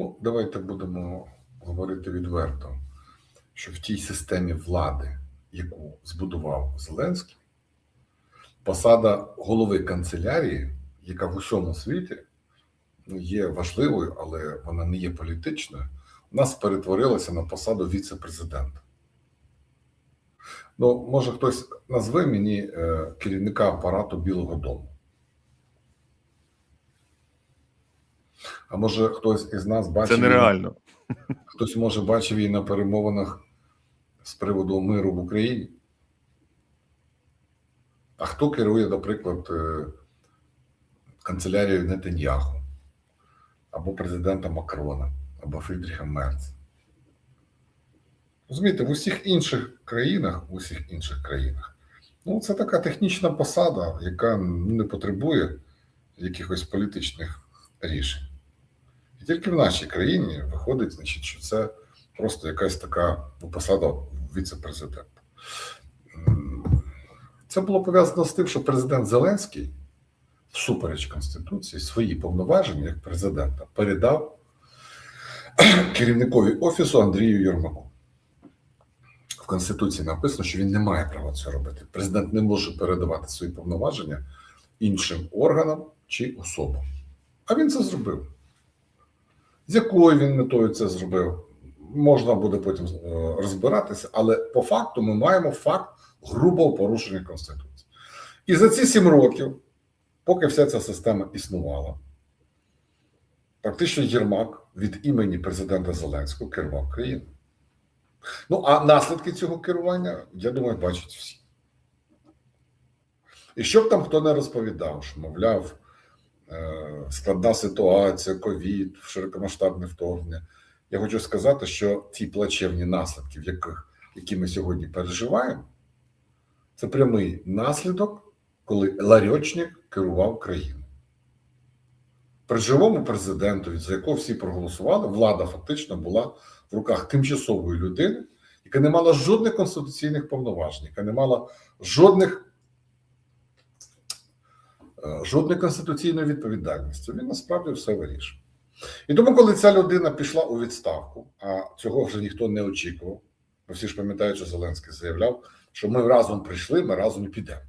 Ну, давайте будемо говорити відверто, що в тій системі влади, яку збудував Зеленський, посада голови канцелярії, яка в усьому світі ну, є важливою, але вона не є політичною, у нас перетворилася на посаду віце-президента. Ну, може, хтось назве мені е, керівника апарату Білого Дому. А може хтось із нас бачив. Це нереально. Хтось може бачив її на перемовинах з приводу миру в Україні. А хто керує, наприклад, е, канцелярією Нетаньяху, або президента Макрона, або Фрідріха Мерца? Розумієте, в усіх інших країнах, в усіх інших країнах, ну, це така технічна посада, яка не потребує якихось політичних рішень. І тільки в нашій країні виходить, значить, що це просто якась така посада віце-президента. Це було пов'язано з тим, що президент Зеленський, всупереч Конституції, свої повноваження як президента передав керівникові офісу Андрію Єрмаку. В Конституції написано, що він не має права це робити. Президент не може передавати свої повноваження іншим органам чи особам. А він це зробив. З якою він метою це зробив, можна буде потім е, розбиратися, але по факту ми маємо факт грубого порушення Конституції. І за ці сім років, поки вся ця система існувала, практично Єрмак від імені президента Зеленського керував країною. Ну, а наслідки цього керування, я думаю, бачать всі. І щоб там хто не розповідав, що, мовляв, складна ситуація, ковід, широкомасштабне вторгнення. Я хочу сказати, що ті плачевні наслідки, в яких, які ми сьогодні переживаємо, це прямий наслідок, коли Ларьочник керував країною. При живому президентові, за якого всі проголосували, влада фактично була в руках тимчасової людини, яка не мала жодних конституційних повноважень, яка не мала жодних е, жодної конституційної відповідальності. Він насправді все вирішив. І тому, коли ця людина пішла у відставку, а цього вже ніхто не очікував, бо всі ж пам'ятають, що Зеленський заявляв, що ми разом прийшли, ми разом підемо.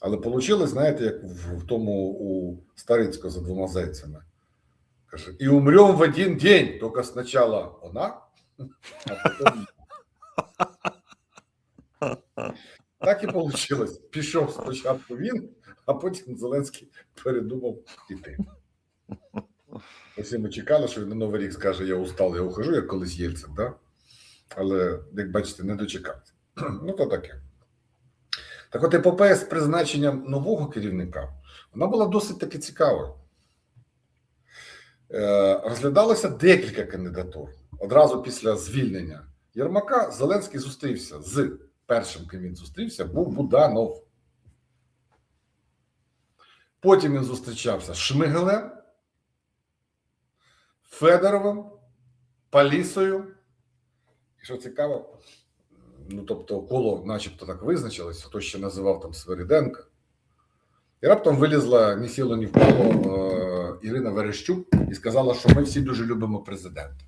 Але вийшло, знаєте, як в, в тому у Старицького за двома зайцями. Каже, і умрем в один день, тільки спочатку вона, а потім. Так і вийшло. Пішов спочатку він, а потім Зеленський передумав іти. Усі ми чекали, що він на Новий рік скаже: я устал, я ухожу, як колись Єльцин, да? але, як бачите, не дочекався. Ну, то таке. Так от епопея з призначенням нового керівника вона була досить таки цікавою. Е, розглядалося декілька кандидатур. Одразу після звільнення Єрмака Зеленський зустрівся з першим, ким він зустрівся, був Буданов. Потім він зустрічався з Шмигалем, Федоровим, Палісою. І що цікаво, ну тобто коло, начебто, так визначилось, хто ще називав там Свериденка. І раптом вилізла ні сіло, ні впало е, Ірина Верещук і сказала, що ми всі дуже любимо президента.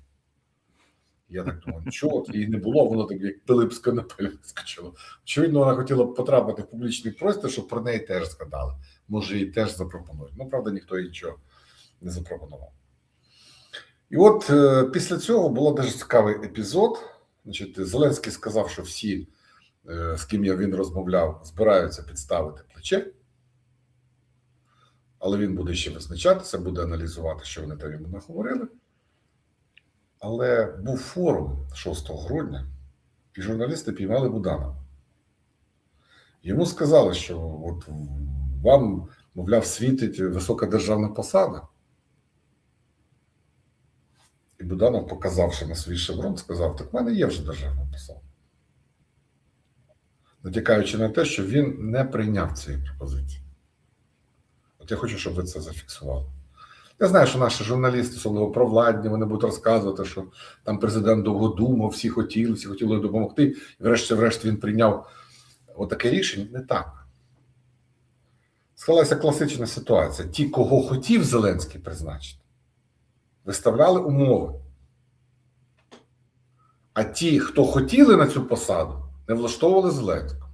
Я так думаю, чого її не було, воно так як Пилип з конопель вискочило. Очевидно, вона хотіла потрапити в публічний простір, щоб про неї теж згадали. Може, її теж запропонують. Ну, правда, ніхто їй нічого не запропонував. І от е, після цього було дуже цікавий епізод. Значить, Зеленський сказав, що всі, е, з ким я він розмовляв, збираються підставити плече. Але він буде ще визначатися, буде аналізувати, що вони там йому наговорили. Але був форум 6 грудня, і журналісти піймали Будана. Йому сказали, що от вам, мовляв, світить висока державна посада. І Буданов, показавши на свій шеврон, сказав: так в мене є вже державна посада. Натякаючи на те, що він не прийняв цієї пропозиції. От я хочу, щоб ви це зафіксували. Я знаю, що наші журналісти, особливо провладні, вони будуть розказувати, що там президент довго думав, всі хотіли, всі хотіли допомогти. І врешті-врешт він прийняв отаке рішення. Не так. Склалася класична ситуація. Ті, кого хотів Зеленський призначити, виставляли умови. А ті, хто хотіли на цю посаду, не влаштовували Зеленського.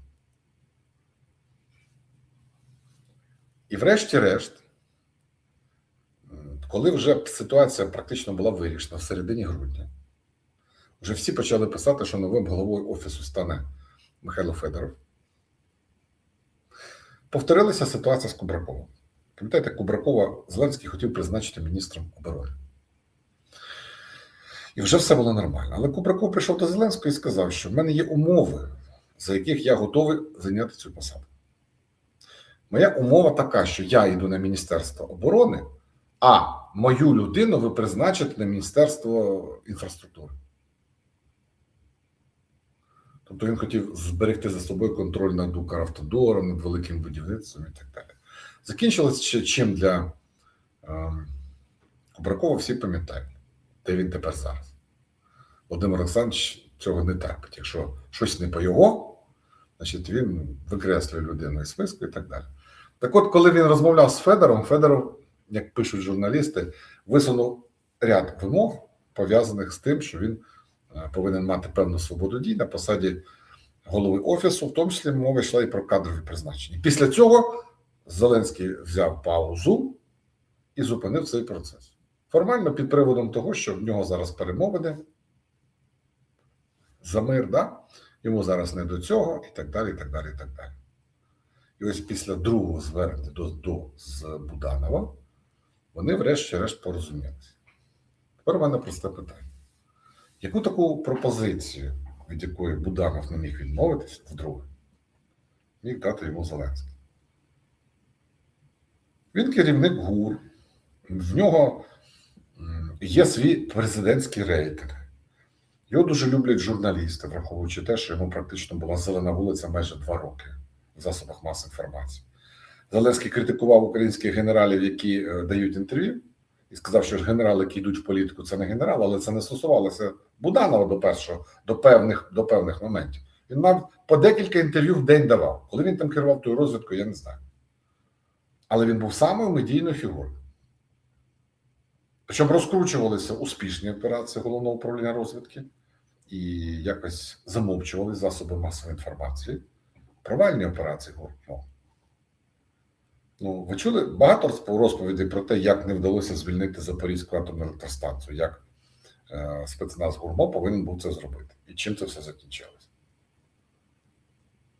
І врешті-решт, коли вже ситуація практично була вирішена в середині грудня, вже всі почали писати, що новим головою офісу стане Михайло Федоров. Повторилася ситуація з Кубраковим. Пам'ятаєте, Кубракова Зеленський хотів призначити міністром оборони. І вже все було нормально. Але Кубраков прийшов до Зеленського і сказав, що в мене є умови, за яких я готовий зайняти цю посаду. Моя умова така, що я йду на Міністерство оборони, а мою людину ви призначите на Міністерство інфраструктури. Тобто він хотів зберегти за собою контроль над Укравтодором, над великим будівництвом і так далі. Закінчилось чим для е, Кубракова всі пам'ятають, де він тепер зараз. Володимир Олександрович цього не терпить. Якщо щось не по його, значить він викреслює людину із списку і так далі. Так от, коли він розмовляв з Федором, Федоров, як пишуть журналісти, висунув ряд вимог, пов'язаних з тим, що він повинен мати певну свободу дій на посаді голови офісу, в тому числі мова йшла і про кадрові призначення. Після цього Зеленський взяв паузу і зупинив цей процес. Формально під приводом того, що в нього зараз перемовини за мир, да? йому зараз не до цього, і так далі. І так далі, і так далі. І ось після другого звернення до, до з Буданова вони врешті-решт порозумілися. Тепер у мене просте питання. Яку таку пропозицію, від якої Буданов не міг відмовитися, вдруге, міг дати йому Зеленський? Він керівник ГУР, в нього є свій президентський рейтинг. Його дуже люблять журналісти, враховуючи те, що йому практично була зелена вулиця майже два роки в засобах масової інформації. Зеленський критикував українських генералів, які е, дають інтерв'ю, і сказав, що ж генерали, які йдуть в політику, це не генерал, але це не стосувалося Буданова до першого, до певних, до певних моментів. Він мав по декілька інтерв'ю в день давав. Коли він там керував тою розвідкою, я не знаю. Але він був самою медійною фігурою. Причому розкручувалися успішні операції головного управління розвідки і якось замовчували засоби масової інформації. Провальні операції ГУР. Ну, ви чули багато розповідей про те, як не вдалося звільнити Запорізьку атомну електростанцію, як е, спецназ Гурмо повинен був це зробити. І чим це все закінчилось?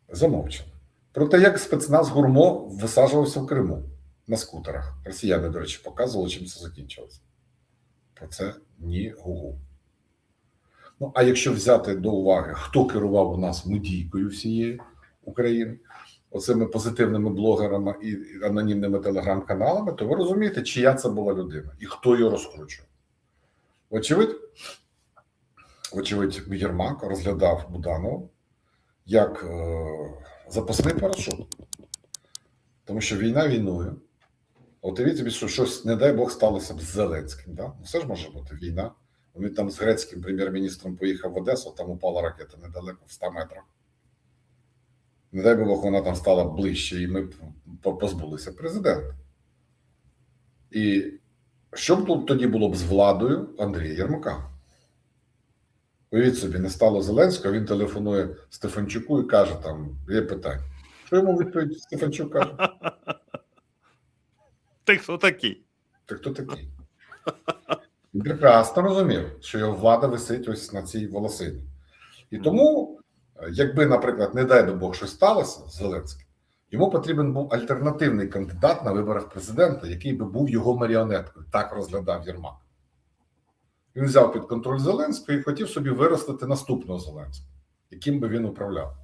Замовчали. Про те, як спецназ Гурмо висаджувався в Криму на скутерах. Росіяни, до речі, показували, чим це закінчилося. Про це ні гугу. Ну, а якщо взяти до уваги, хто керував у нас медійкою всієї України, оцими позитивними блогерами і і анонімними телеграм-каналами, то ви розумієте, чия це була людина і хто її розкручував. Вочевидь, вочевидь, Єрмак розглядав Буданова як е, запасний парашут. Тому що війна війною. От собі, що щось, не дай Бог, сталося б з Зеленським. Да? Ну, все ж може бути війна. Він там з грецьким прем'єр-міністром поїхав в Одесу, там упала ракета недалеко в 100 метрах. Не дай Бог, вона там стала ближче, і ми позбулися президента. І що б тут тоді було б з владою Андрія Єрмака? Уявіть собі, не стало Зеленського, він телефонує Стефанчуку і каже: там є питання. Що йому відповідь Стефанчук каже? Ти хто такий? Ти хто такий? Він прекрасно розумів, що його влада висить ось на цій волосині. І тому, якби, наприклад, не дай би Бог щось сталося з Зеленським, йому потрібен був альтернативний кандидат на виборах президента, який би був його маріонеткою. Так розглядав Єрмак. Він взяв під контроль Зеленського і хотів собі виростити наступного Зеленського, яким би він управляв.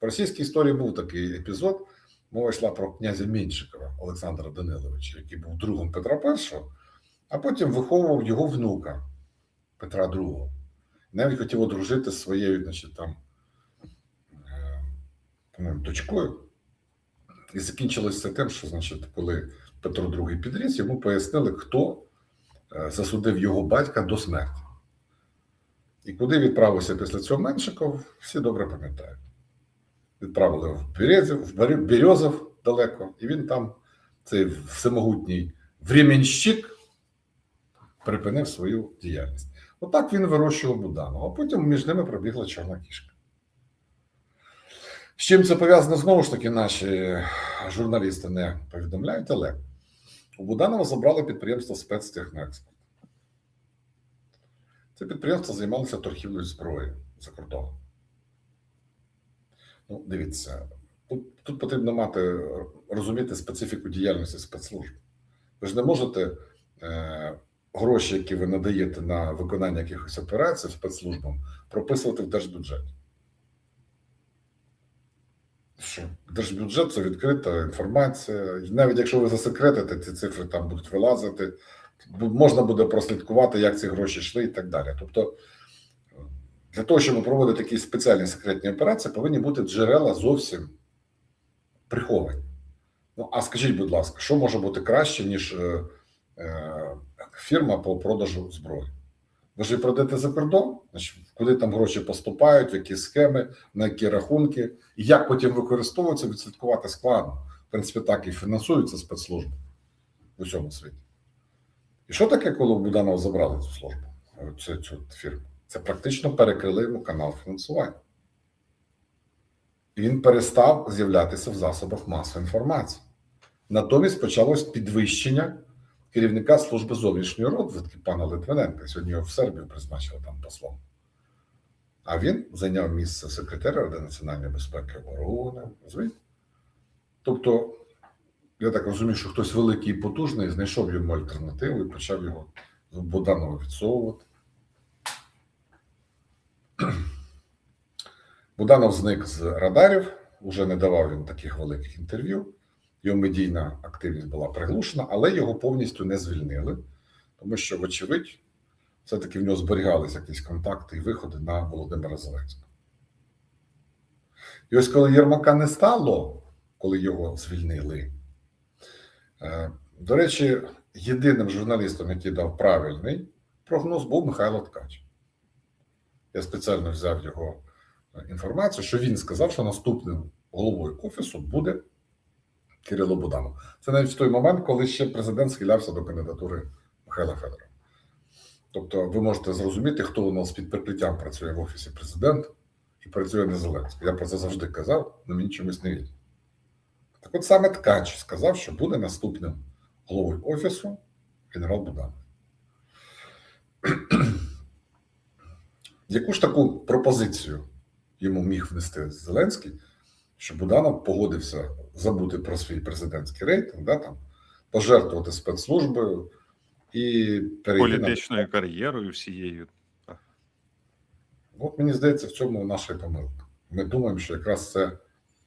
В російській історії був такий епізод. Мова йшла про князя Мінчикова Олександра Даниловича, який був другом Петра І, а потім виховував його внука Петра II. Навіть хотів одружити з своєю, значить, там, е, дочкою. І закінчилося тим, що, значить, коли Петро II підріс, йому пояснили, хто е, засудив його батька до смерті. І куди відправився після цього Меншиков, всі добре пам'ятають відправили в Березів, в Бер- Березов далеко, і він там, цей всемогутній временщик, припинив свою діяльність. Отак він вирощував Буданова, а потім між ними пробігла чорна кішка. З чим це пов'язано знову ж таки, наші журналісти не повідомляють, але у Буданова забрали підприємство спецтехноекспорт. Це підприємство займалося торгівлею зброєю за кордоном. Ну, дивіться, тут, тут потрібно мати розуміти специфіку діяльності спецслужб. Ви ж не можете е, гроші, які ви надаєте на виконання якихось операцій спецслужбам, прописувати в держбюджеті. Що? Держбюджет це відкрита інформація. І Навіть якщо ви засекретите, ці цифри там будуть вилазити, можна буде прослідкувати, як ці гроші йшли і так далі. Тобто, е, для того, щоб проводити якісь спеціальні секретні операції, повинні бути джерела зовсім приховані. Ну, а скажіть, будь ласка, що може бути краще, ніж е, фірма по продажу зброї? Ви ж продаєте за кордон, куди там гроші поступають, в які схеми, на які рахунки, і як потім використовуються, відслідкувати складно. В принципі, так і фінансуються спецслужби в усьому світі. І що таке, коли Буданова забрали цю службу, е, цю, цю фірму? Це практично перекрили йому канал фінансування. І він перестав з'являтися в засобах масової інформації. Натомість почалось підвищення керівника служби зовнішньої розвідки пана Литвиненка. Сьогодні його в Сербію призначили там послом. А він зайняв місце секретаря Ради національної безпеки ООН. розумієте? Тобто, я так розумію, що хтось великий і потужний знайшов йому альтернативу і почав його Буданова відсовувати. Буданов зник з радарів, уже не давав він таких великих інтерв'ю. Його медійна активність була приглушена, але його повністю не звільнили, тому що, вочевидь, все-таки в нього зберігалися якісь контакти і виходи на Володимира Зеленського. І ось коли Єрмака не стало, коли його звільнили, е, до речі, єдиним журналістом, який дав правильний прогноз, був Михайло Ткач. Я спеціально взяв його е, інформацію, що він сказав, що наступним головою офісу буде Кирило Буданов. Це навіть в той момент, коли ще президент схилявся до кандидатури Михайла Федорова. Тобто, ви можете зрозуміти, хто у нас під прикриттям працює в офісі президента і працює не Зеленський. Я про це завжди казав, але мені чомусь не вірять. Так от саме Ткач сказав, що буде наступним головою офісу генерал Буданов. Яку ж таку пропозицію йому міг внести Зеленський, що Буданов погодився забути про свій президентський рейтинг, да, там, пожертвувати спецслужбою і перейти на політичною кар'єрою всією. От мені здається, в цьому наша помилка. Ми думаємо, що якраз це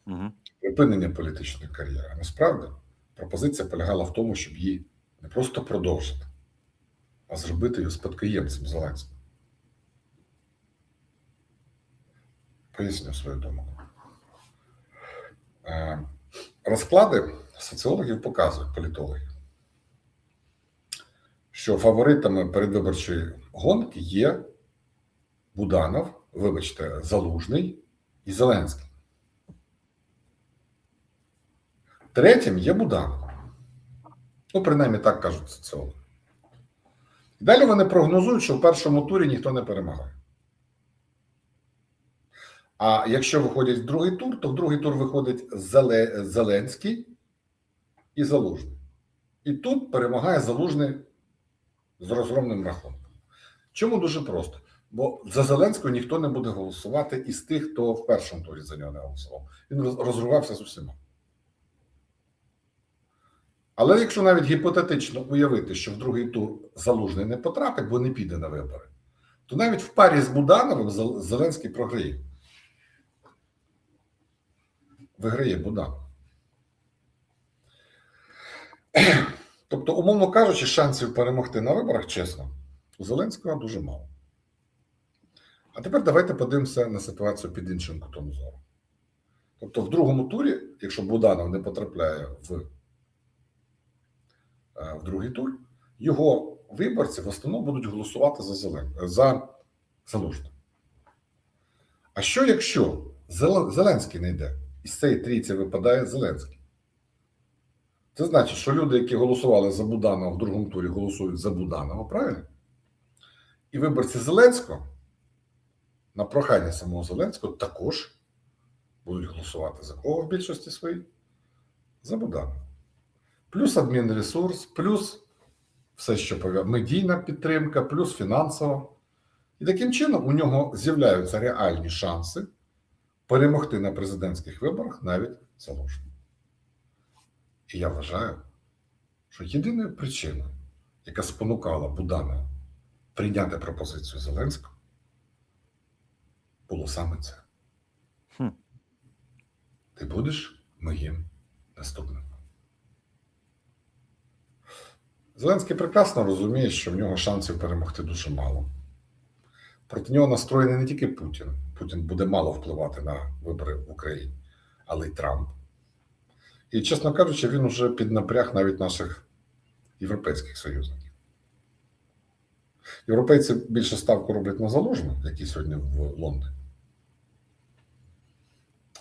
Угу. припинення політичної кар'єри. А насправді пропозиція полягала в тому, щоб її не просто продовжити, а зробити її спадкоємцем Зеленського. Поясню свою думку. Е, Розклади соціологів показують політологів, що фаворитами передвиборчої гонки є Буданов, вибачте, Залужний і Зеленський. Третім є Буданов. Ну, принаймні так кажуть соціологи. Далі вони прогнозують, що в першому турі ніхто не перемагає. А якщо виходять в другий тур, то в другий тур виходить Зеле- Зеленський і Залужний. І тут перемагає Залужний з розгромним рахунком. Чому дуже просто? Бо за Зеленського ніхто не буде голосувати із тих, хто в першому турі за нього не голосував. Він роз- розрувався з усіма. Але якщо навіть гіпотетично уявити, що в другий тур Залужний не потрапить, бо не піде на вибори, то навіть в парі з Будановим Зеленський програє. Виграє Буданов. Тобто, умовно кажучи, шансів перемогти на виборах, чесно, у Зеленського дуже мало. А тепер давайте подивимося на ситуацію під іншим кутом зору. Тобто, в другому турі, якщо Буданов не потрапляє в, е, в другий тур, його виборці в основному будуть голосувати за Зелен... за Залужного. А що якщо Зеленський не йде? Із цієї трійці випадає Зеленський? Це значить, що люди, які голосували за Буданова в другому турі, голосують за Буданова, правильно? І виборці Зеленського на прохання самого Зеленського також будуть голосувати за кого в більшості своїй? За Буданова. Плюс адмінресурс, плюс все, що пов'язано, медійна підтримка, плюс фінансова. І таким чином у нього з'являються реальні шанси перемогти на президентських виборах навіть залужним. І я вважаю, що єдиною причиною, яка спонукала Буданова прийняти пропозицію Зеленського, було саме це. Хм. Ти будеш моїм наступником. Зеленський прекрасно розуміє, що в нього шансів перемогти дуже мало. Проти нього настроєний не тільки Путін. Путін буде мало впливати на вибори в Україні, але й Трамп. І, чесно кажучи, він уже піднапряг навіть наших європейських союзників. Європейці більше ставку роблять на заложну, який сьогодні в Лондоні.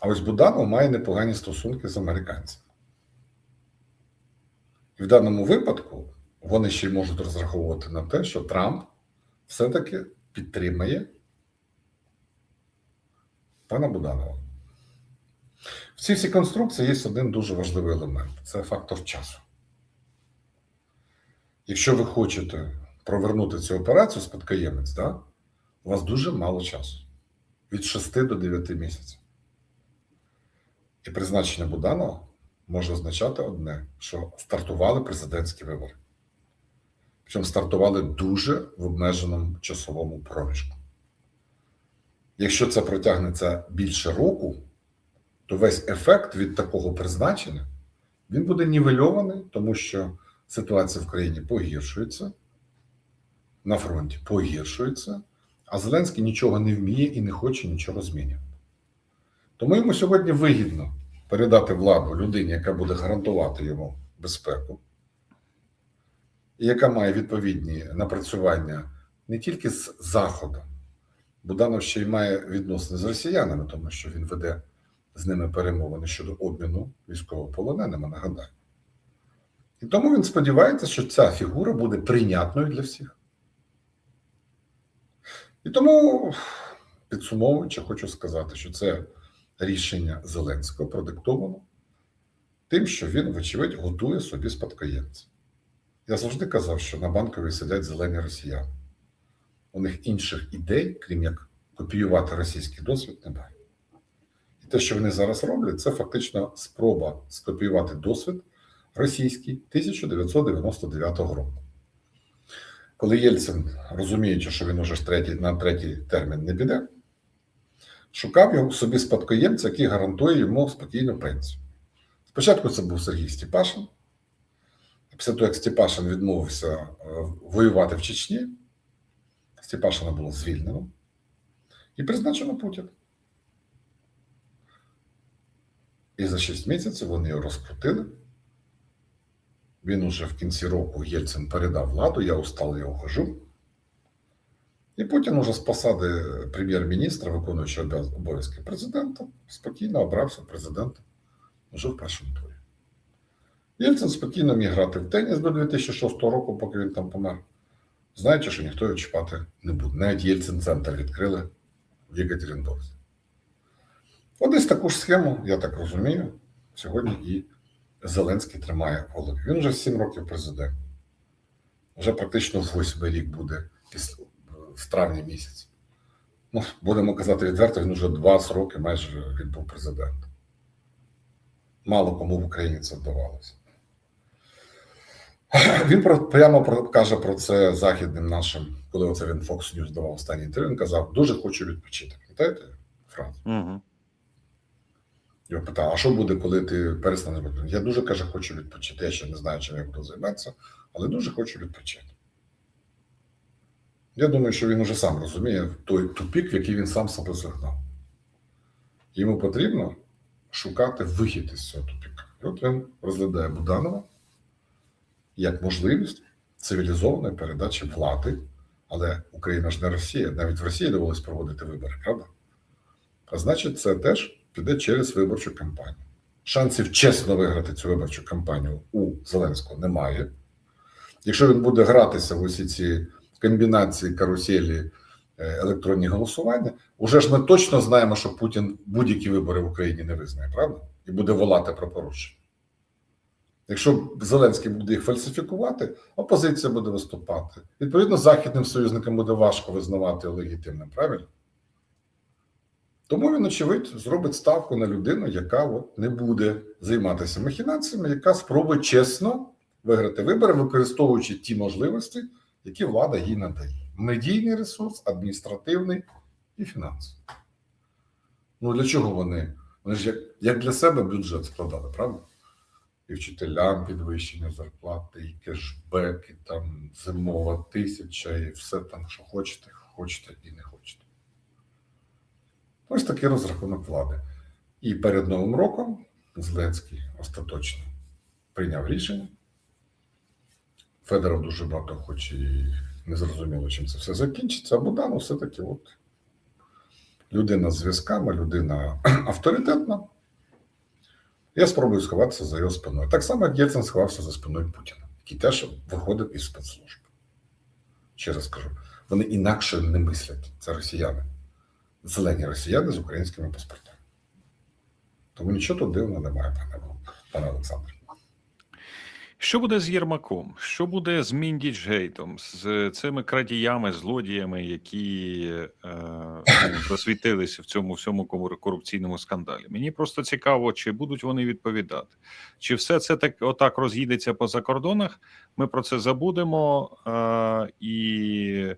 А ось Буданов має непогані стосунки з американцями. І в даному випадку вони ще й можуть розраховувати на те, що Трамп все-таки підтримає пана Буданова. В цій всій конструкції є один дуже важливий елемент це фактор часу. Якщо ви хочете провернути цю операцію спадкоємець, да, у вас дуже мало часу від 6 до 9 місяців. І призначення Буданова може означати одне: що стартували президентські вибори. Причому стартували дуже в обмеженому часовому проміжку. Якщо це протягнеться більше року, то весь ефект від такого призначення він буде нівельований, тому що ситуація в країні погіршується, на фронті погіршується, а Зеленський нічого не вміє і не хоче нічого змінювати. Тому йому сьогодні вигідно передати владу людині, яка буде гарантувати йому безпеку, яка має відповідні напрацювання не тільки з Заходом. Буданов ще й має відносини з росіянами, тому що він веде з ними перемовини щодо обміну військовополоненими, нагадаю. І тому він сподівається, що ця фігура буде прийнятною для всіх. І тому, підсумовуючи, хочу сказати, що це рішення Зеленського продиктовано тим, що він, вочевидь, готує собі спадкоємця. Я завжди казав, що на банковій сидять зелені росіяни. У них інших ідей, крім як копіювати російський досвід, немає. І те, що вони зараз роблять, це фактично спроба скопіювати досвід російський 1999 року. Коли Єльцин, розуміючи, що він уже третій, на третій термін не піде, шукав його собі спадкоємця, який гарантує йому спокійну пенсію. Спочатку це був Сергій Степашин. Після того, як Степашин відмовився е, воювати в Чечні, Степашина було звільнено і призначено Путін. І за 6 місяців вони його розкрутили. Він уже в кінці року Єльцин передав владу, я устал, я ухожу. І Путін уже з посади прем'єр-міністра, виконуючи обов'язки президента, спокійно обрався президентом вже в першому турі. Єльцин спокійно міг грати в теніс до 2006 року, поки він там помер. Знаючи, що ніхто його чіпати не буде. Навіть Єльцин центр відкрили в Єкатеринбурзі. От десь таку ж схему, я так розумію, сьогодні і Зеленський тримає в голові. Він вже 7 років президент. Вже практично восьмий рік буде в травні місяці. Ну, будемо казати відверто, він вже 20 років майже він був президентом. Мало кому в Україні це вдавалося. Він про, прямо про, каже про це західним нашим, коли оце він Fox News давав останній інтерв'ю, він казав, дуже хочу відпочити. Пам'ятаєте фразу? Угу. Його питав, а що буде, коли ти перестанеш? Я дуже каже, хочу відпочити. Я ще не знаю, чим я буду займатися, але дуже хочу відпочити. Я думаю, що він уже сам розуміє той тупік, в який він сам себе загнав. Йому потрібно шукати вихід із цього тупіка. І от він розглядає Буданова як можливість цивілізованої передачі влади. Але Україна ж не Росія, навіть в Росії довелось проводити вибори, правда? А значить, це теж піде через виборчу кампанію. шансів чесно виграти цю виборчу кампанію у Зеленського немає. Якщо він буде гратися в усі ці комбінації каруселі е, електронні голосування, уже ж ми точно знаємо, що Путін будь-які вибори в Україні не визнає, правда? І буде волати про порушення. Якщо Зеленський буде їх фальсифікувати, опозиція буде виступати. Відповідно, західним союзникам буде важко визнавати легітимним, правильно? Тому він, очевидь, зробить ставку на людину, яка от не буде займатися махінаціями, яка спробує чесно виграти вибори, використовуючи ті можливості, які влада їй надає: медійний ресурс, адміністративний і фінансовий. Ну для чого вони? Вони ж як, як для себе бюджет складали, правда? Вчителям підвищення зарплати, і кешбек, і там зимова тисяча, і все там, що хочете, хочете і не хочете. Ось такий розрахунок влади. І перед Новим роком Зеленський остаточно прийняв рішення. Федоров дуже багато хоче і не зрозуміло, чим це все закінчиться. А Буданов все-таки от людина з зв'язками, людина авторитетна. Я спробую сховатися за його спиною. Так само, як Єльцин сховався за спиною Путіна, який теж виходив із спецслужб. Ще раз кажу, вони інакше не мислять. Це росіяни. Зелені росіяни з українськими паспортами. Тому нічого тут дивного немає, пане, Олександре. Що буде з Єрмаком? Що буде з Міндічгейтом, з цими крадіями, злодіями, які е, ну, засвітилися в цьому всьому корупційному скандалі? Мені просто цікаво, чи будуть вони відповідати, чи все це так отак роз'їдеться по закордонах. Ми про це забудемо е, і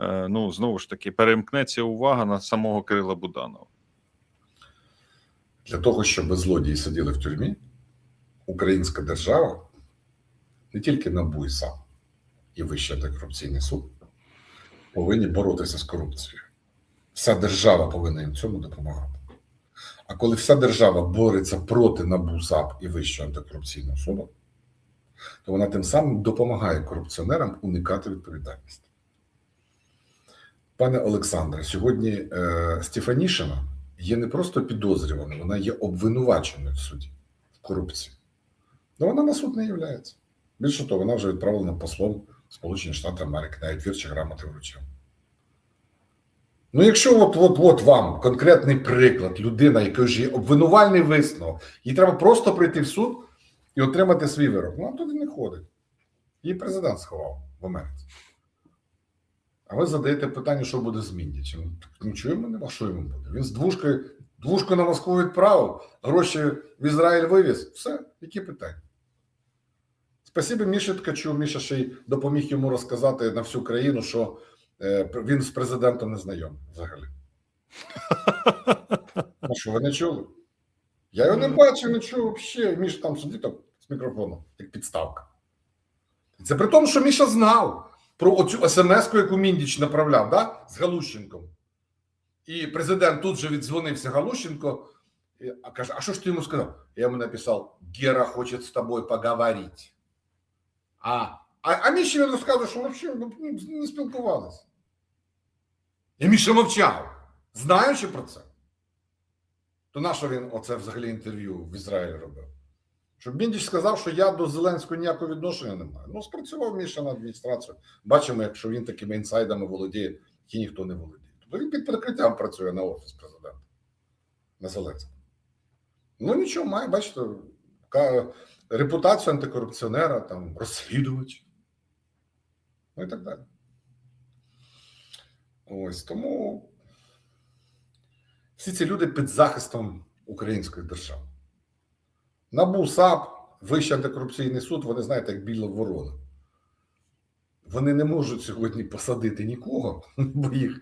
е, ну знову ж таки перемкнеться увага на самого Кирила Буданова. Для того, щоб злодії сиділи в тюрмі, українська держава, не тільки НАБУ і САП і Вищий антикорупційний суд, повинні боротися з корупцією. Вся держава повинна їм цьому допомагати. А коли вся держава бореться проти НАБУ, САП і Вищого антикорупційного суду, то вона тим самим допомагає корупціонерам уникати відповідальності. Пане Олександре, сьогодні е, Стефанішина є не просто підозрюваною, вона є обвинуваченою в суді в корупції. Ну вона на суд не являється. Більше того, вона вже відправлена послом Сполучених Штатів Америки, навіть вірчі грамоти вручив. Ну, якщо от, от, от вам конкретний приклад, людина, яка ж є обвинувальний висновок, їй треба просто прийти в суд і отримати свій вирок. Вона туди не ходить. Її президент сховав в Америці. А ви задаєте питання, що буде з Міндічем. Нічого йому нема, що йому буде. Він з двушкою, двушку на Москву відправив, гроші в Ізраїль вивіз. Все, які питання? Спасибі Міші Ткачу. Міша ще й допоміг йому розказати на всю країну, що е, він з президентом не знайомий взагалі. Ну що, ви не чули? Я його не бачив, не чув взагалі. Міша там сидить там з мікрофоном, як підставка. Це при тому, що Міша знав про оцю смс-ку, яку Міндіч направляв, да? з Галущенком. І президент тут же віддзвонився Галущенко, і- а каже: А що ж ти йому сказав? Я йому написав: Гера хоче з тобою поговорити. А, а, а він розказує, що взагалі ну, не, не спілкувалися. І Міша мовчав, знаючи про це. То на що він оце взагалі інтерв'ю в Ізраїлі робив? Щоб Міндіч сказав, що я до Зеленського ніякого відношення не маю. Ну, спрацював Міша на адміністрацію. Бачимо, якщо він такими інсайдами володіє, які ніхто не володіє. Тобто він під прикриттям працює на офіс президента, на Зеленського. Ну нічого, має, бачите, репутацію антикорупціонера, там, розслідувача. Ну і так далі. Ось тому всі ці люди під захистом української держави. НАБУ, САП, Вищий антикорупційний суд, вони знаєте, як біла ворона. Вони не можуть сьогодні посадити нікого, бо їх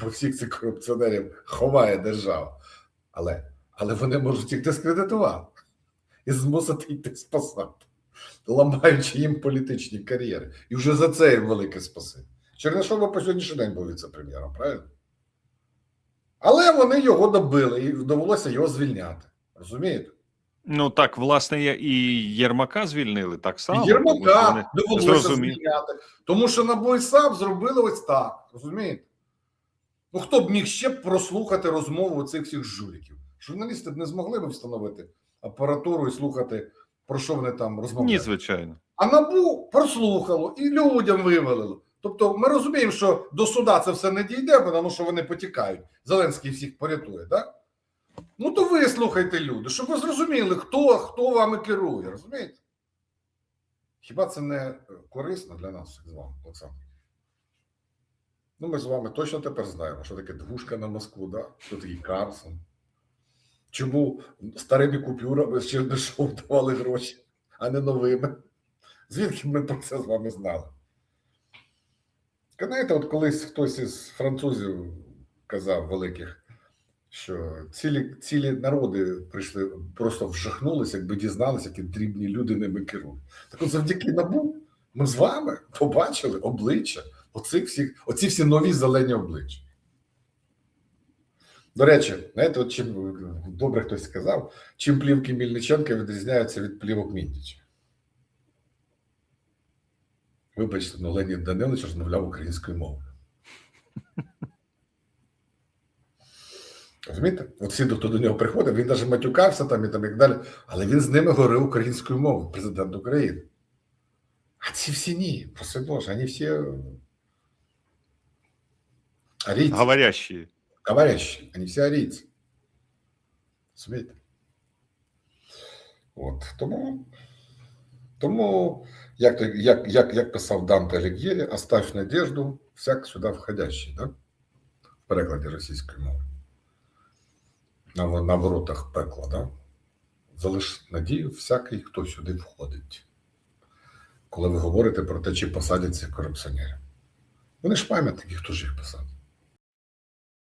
бо всіх цих корупціонерів ховає держава. Але, але вони можуть їх дискредитувати і змусити йти з посад, ламаючи їм політичні кар'єри. І вже за це їм велике спасибі. Чернишова по сьогоднішній день був віце-прем'єром, правильно? Але вони його добили, і довелося його звільняти. Розумієте? Ну так, власне, і Єрмака звільнили так само. І Єрмака довелося звільняти. Тому що на бойсап зробили ось так. Розумієте? Ну хто б міг ще прослухати розмову цих всіх жуліків? Журналісти б не змогли б встановити апаратуру і слухати, про що вони там Ні, звичайно. А набу прослухало і людям вивалило. Тобто, ми розуміємо, що до суда це все не дійде, тому що вони потікають. Зеленський всіх порятує, так? Ну то ви слухайте люди, щоб ви зрозуміли, хто, хто вами керує, розумієте? Хіба це не корисно для нас з вами, Олександр? Ну, ми з вами точно тепер знаємо, що таке двушка на Москву, да? хто такий Карсон. Чому старими купюрами з Чернишов давали гроші, а не новими? Звідки ми про це з вами знали? Знаєте, от колись хтось із французів казав великих, що цілі, цілі народи прийшли, просто вжахнулися, якби дізналися, які дрібні люди ними керують. Так от завдяки набу ми з вами побачили обличчя оцих всіх, оці всі нові зелені обличчя. До речі, знаєте, от чим добре хтось сказав, чим плівки Мільниченка відрізняються від плівок Міндіча. Вибачте, ну Леонід Данилович розмовляв українською мовою. Розумієте? От всі, хто до нього приходив, він навіть матюкався там і там і так далі, але він з ними говорив українською мовою, президент України. А ці всі ні, просто Боже, вони всі арійці, Говорящі. говорящі, вони всі арійці. Розумієте? Тому, тому як, як, як, як писав Данте Алігєрі, оставь надежду всяк сюди входящий, да? в перекладі російської мови. На, на воротах пекла, да? залиш надію всякий, хто сюди входить. Коли ви говорите про те, чи посадять цих корупціонерів. Вони ж пам'ятники, хто ж їх посадить.